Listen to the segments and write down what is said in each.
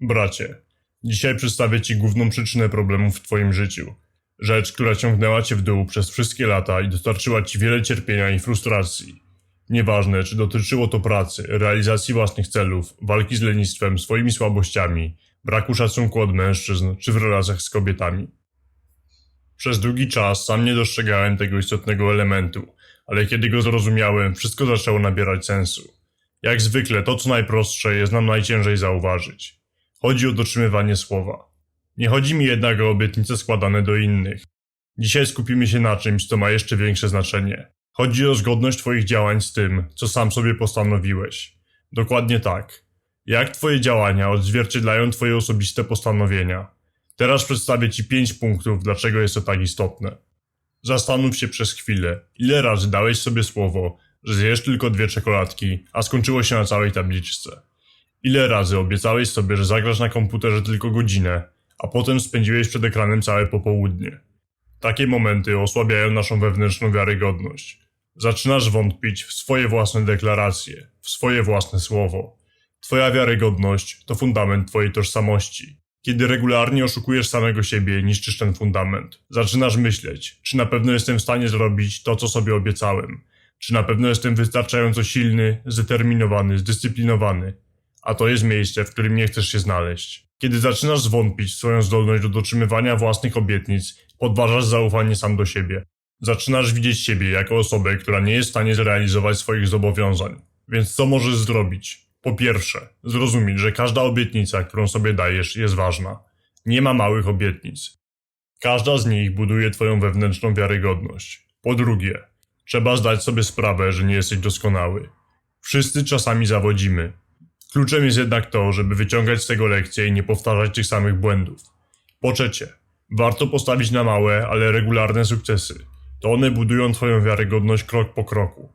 Bracie, dzisiaj przedstawię Ci główną przyczynę problemów w Twoim życiu. Rzecz, która ciągnęła Cię w dół przez wszystkie lata i dostarczyła Ci wiele cierpienia i frustracji. Nieważne, czy dotyczyło to pracy, realizacji własnych celów, walki z lenistwem, swoimi słabościami, braku szacunku od mężczyzn, czy w relacjach z kobietami. Przez długi czas sam nie dostrzegałem tego istotnego elementu, ale kiedy go zrozumiałem, wszystko zaczęło nabierać sensu. Jak zwykle, to co najprostsze jest nam najciężej zauważyć. Chodzi o dotrzymywanie słowa. Nie chodzi mi jednak o obietnice składane do innych. Dzisiaj skupimy się na czymś, co ma jeszcze większe znaczenie. Chodzi o zgodność Twoich działań z tym, co sam sobie postanowiłeś. Dokładnie tak. Jak Twoje działania odzwierciedlają Twoje osobiste postanowienia? Teraz przedstawię Ci pięć punktów, dlaczego jest to tak istotne. Zastanów się przez chwilę, ile razy dałeś sobie słowo, że zjesz tylko dwie czekoladki, a skończyło się na całej tabliczce. Ile razy obiecałeś sobie, że zagrasz na komputerze tylko godzinę, a potem spędziłeś przed ekranem całe popołudnie. Takie momenty osłabiają naszą wewnętrzną wiarygodność. Zaczynasz wątpić w swoje własne deklaracje, w swoje własne słowo. Twoja wiarygodność to fundament Twojej tożsamości. Kiedy regularnie oszukujesz samego siebie niszczysz ten fundament, zaczynasz myśleć, czy na pewno jestem w stanie zrobić to, co sobie obiecałem, czy na pewno jestem wystarczająco silny, zdeterminowany, zdyscyplinowany, a to jest miejsce, w którym nie chcesz się znaleźć. Kiedy zaczynasz zwątpić w swoją zdolność do dotrzymywania własnych obietnic, podważasz zaufanie sam do siebie. Zaczynasz widzieć siebie jako osobę, która nie jest w stanie zrealizować swoich zobowiązań. Więc co możesz zrobić? Po pierwsze, zrozumieć, że każda obietnica, którą sobie dajesz, jest ważna. Nie ma małych obietnic. Każda z nich buduje twoją wewnętrzną wiarygodność. Po drugie, trzeba zdać sobie sprawę, że nie jesteś doskonały. Wszyscy czasami zawodzimy. Kluczem jest jednak to, żeby wyciągać z tego lekcje i nie powtarzać tych samych błędów. Po trzecie, warto postawić na małe, ale regularne sukcesy. To one budują twoją wiarygodność krok po kroku.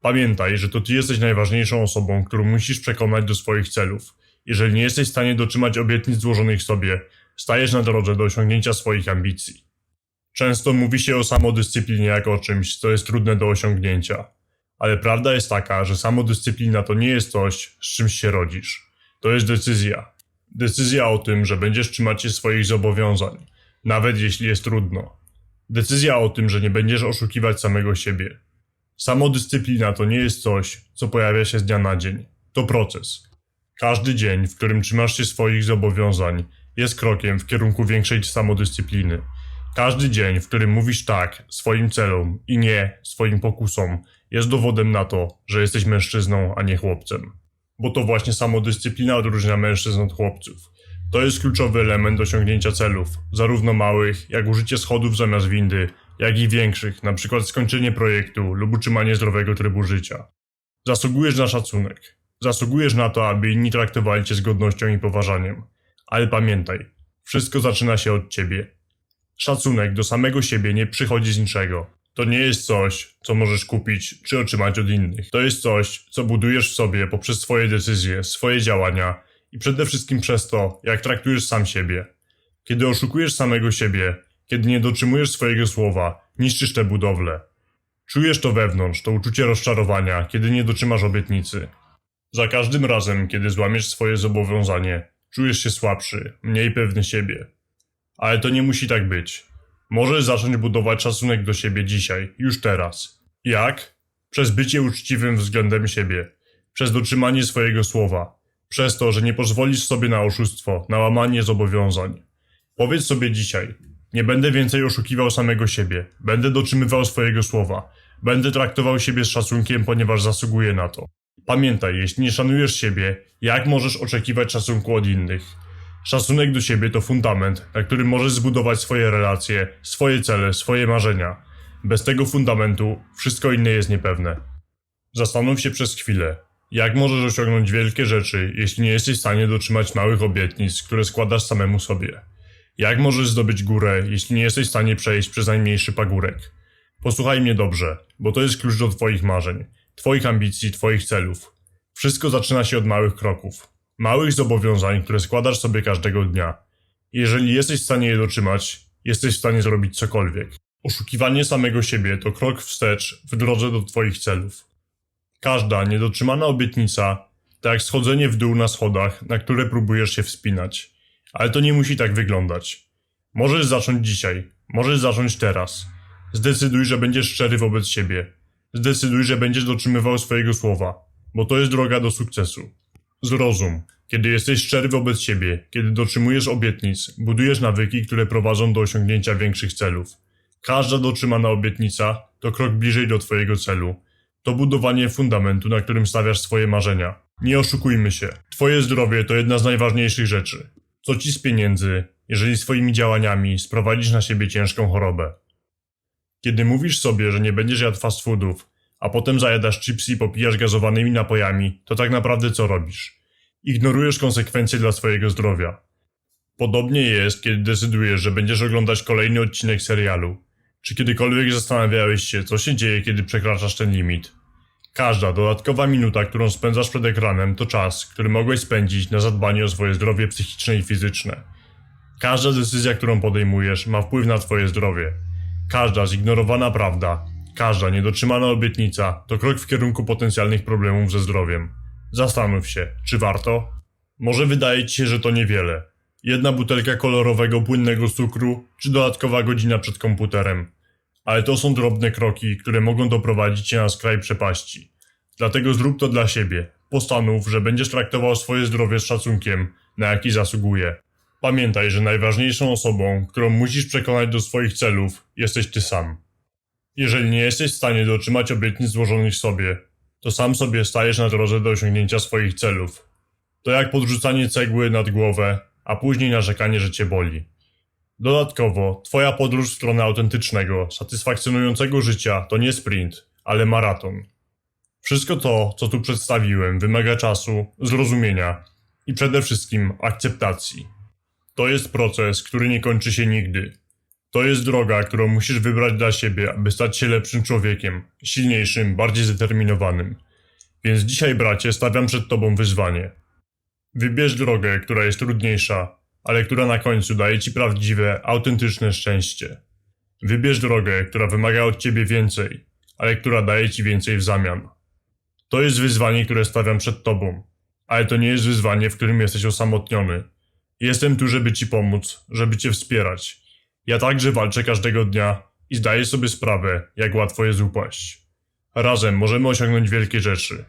Pamiętaj, że to ty jesteś najważniejszą osobą, którą musisz przekonać do swoich celów. Jeżeli nie jesteś w stanie dotrzymać obietnic złożonych sobie, stajesz na drodze do osiągnięcia swoich ambicji. Często mówi się o samodyscyplinie jako o czymś, co jest trudne do osiągnięcia. Ale prawda jest taka, że samodyscyplina to nie jest coś, z czymś się rodzisz. To jest decyzja. Decyzja o tym, że będziesz trzymać się swoich zobowiązań, nawet jeśli jest trudno. Decyzja o tym, że nie będziesz oszukiwać samego siebie. Samodyscyplina to nie jest coś, co pojawia się z dnia na dzień. To proces. Każdy dzień, w którym trzymasz się swoich zobowiązań, jest krokiem w kierunku większej samodyscypliny. Każdy dzień, w którym mówisz tak swoim celom i nie swoim pokusom, jest dowodem na to, że jesteś mężczyzną, a nie chłopcem. Bo to właśnie samodyscyplina odróżnia mężczyzn od chłopców. To jest kluczowy element osiągnięcia celów, zarówno małych, jak użycie schodów zamiast windy, jak i większych, przykład skończenie projektu lub utrzymanie zdrowego trybu życia. Zasługujesz na szacunek. Zasługujesz na to, aby inni traktowali cię z godnością i poważaniem. Ale pamiętaj, wszystko zaczyna się od ciebie. Szacunek do samego siebie nie przychodzi z niczego. To nie jest coś, co możesz kupić czy otrzymać od innych. To jest coś, co budujesz w sobie poprzez swoje decyzje, swoje działania i przede wszystkim przez to, jak traktujesz sam siebie. Kiedy oszukujesz samego siebie, kiedy nie dotrzymujesz swojego słowa, niszczysz tę budowlę. Czujesz to wewnątrz, to uczucie rozczarowania, kiedy nie dotrzymasz obietnicy. Za każdym razem, kiedy złamiesz swoje zobowiązanie, czujesz się słabszy, mniej pewny siebie. Ale to nie musi tak być. Możesz zacząć budować szacunek do siebie dzisiaj, już teraz. Jak? Przez bycie uczciwym względem siebie, przez dotrzymanie swojego słowa, przez to, że nie pozwolisz sobie na oszustwo, na łamanie zobowiązań. Powiedz sobie dzisiaj: Nie będę więcej oszukiwał samego siebie, będę dotrzymywał swojego słowa, będę traktował siebie z szacunkiem, ponieważ zasługuję na to. Pamiętaj, jeśli nie szanujesz siebie, jak możesz oczekiwać szacunku od innych? Szacunek do siebie to fundament, na którym możesz zbudować swoje relacje, swoje cele, swoje marzenia. Bez tego fundamentu wszystko inne jest niepewne. Zastanów się przez chwilę, jak możesz osiągnąć wielkie rzeczy, jeśli nie jesteś w stanie dotrzymać małych obietnic, które składasz samemu sobie? Jak możesz zdobyć górę, jeśli nie jesteś w stanie przejść przez najmniejszy pagórek? Posłuchaj mnie dobrze, bo to jest klucz do Twoich marzeń, Twoich ambicji, Twoich celów. Wszystko zaczyna się od małych kroków, małych zobowiązań, które składasz sobie każdego dnia. Jeżeli jesteś w stanie je dotrzymać, jesteś w stanie zrobić cokolwiek. Oszukiwanie samego siebie to krok wstecz w drodze do Twoich celów. Każda niedotrzymana obietnica Tak jak schodzenie w dół na schodach, na które próbujesz się wspinać. Ale to nie musi tak wyglądać. Możesz zacząć dzisiaj, możesz zacząć teraz. Zdecyduj, że będziesz szczery wobec siebie. Zdecyduj, że będziesz dotrzymywał swojego słowa, bo to jest droga do sukcesu. Zrozum, kiedy jesteś szczery wobec siebie, kiedy dotrzymujesz obietnic, budujesz nawyki, które prowadzą do osiągnięcia większych celów. Każda dotrzymana obietnica to krok bliżej do Twojego celu. To budowanie fundamentu, na którym stawiasz swoje marzenia. Nie oszukujmy się. Twoje zdrowie to jedna z najważniejszych rzeczy. Co ci z pieniędzy, jeżeli swoimi działaniami sprowadzisz na siebie ciężką chorobę? Kiedy mówisz sobie, że nie będziesz jadł fast foodów, a potem zajadasz chipsy i popijasz gazowanymi napojami, to tak naprawdę co robisz? Ignorujesz konsekwencje dla swojego zdrowia. Podobnie jest, kiedy decydujesz, że będziesz oglądać kolejny odcinek serialu. Czy kiedykolwiek zastanawiałeś się, co się dzieje, kiedy przekraczasz ten limit? Każda dodatkowa minuta, którą spędzasz przed ekranem, to czas, który mogłeś spędzić na zadbanie o swoje zdrowie psychiczne i fizyczne. Każda decyzja, którą podejmujesz, ma wpływ na twoje zdrowie. Każda zignorowana prawda, każda niedotrzymana obietnica to krok w kierunku potencjalnych problemów ze zdrowiem. Zastanów się, czy warto? Może wydaje ci się, że to niewiele. Jedna butelka kolorowego, płynnego cukru, czy dodatkowa godzina przed komputerem. Ale to są drobne kroki, które mogą doprowadzić cię na skraj przepaści. Dlatego zrób to dla siebie. Postanów, że będziesz traktował swoje zdrowie z szacunkiem, na jaki zasługuje. Pamiętaj, że najważniejszą osobą, którą musisz przekonać do swoich celów, jesteś ty sam. Jeżeli nie jesteś w stanie dotrzymać obietnic złożonych sobie, to sam sobie stajesz na drodze do osiągnięcia swoich celów. To jak podrzucanie cegły nad głowę, a później narzekanie, że cię boli. Dodatkowo, twoja podróż w stronę autentycznego, satysfakcjonującego życia to nie sprint, ale maraton. Wszystko to, co tu przedstawiłem, wymaga czasu, zrozumienia i przede wszystkim akceptacji. To jest proces, który nie kończy się nigdy. To jest droga, którą musisz wybrać dla siebie, aby stać się lepszym człowiekiem, silniejszym, bardziej zdeterminowanym. Więc dzisiaj, bracie, stawiam przed tobą wyzwanie. Wybierz drogę, która jest trudniejsza, ale która na końcu daje ci prawdziwe, autentyczne szczęście. Wybierz drogę, która wymaga od ciebie więcej, ale która daje ci więcej w zamian. To jest wyzwanie, które stawiam przed tobą, ale to nie jest wyzwanie, w którym jesteś osamotniony. Jestem tu, żeby ci pomóc, żeby cię wspierać. Ja także walczę każdego dnia i zdaję sobie sprawę, jak łatwo jest upaść. Razem możemy osiągnąć wielkie rzeczy.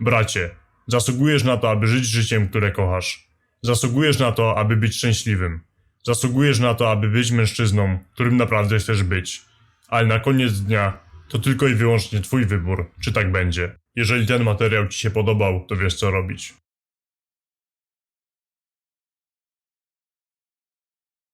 Bracie, zasługujesz na to, aby żyć życiem, które kochasz. Zasługujesz na to, aby być szczęśliwym. Zasługujesz na to, aby być mężczyzną, którym naprawdę chcesz być. Ale na koniec dnia to tylko i wyłącznie twój wybór, czy tak będzie. Jeżeli ten materiał ci się podobał, to wiesz co robić.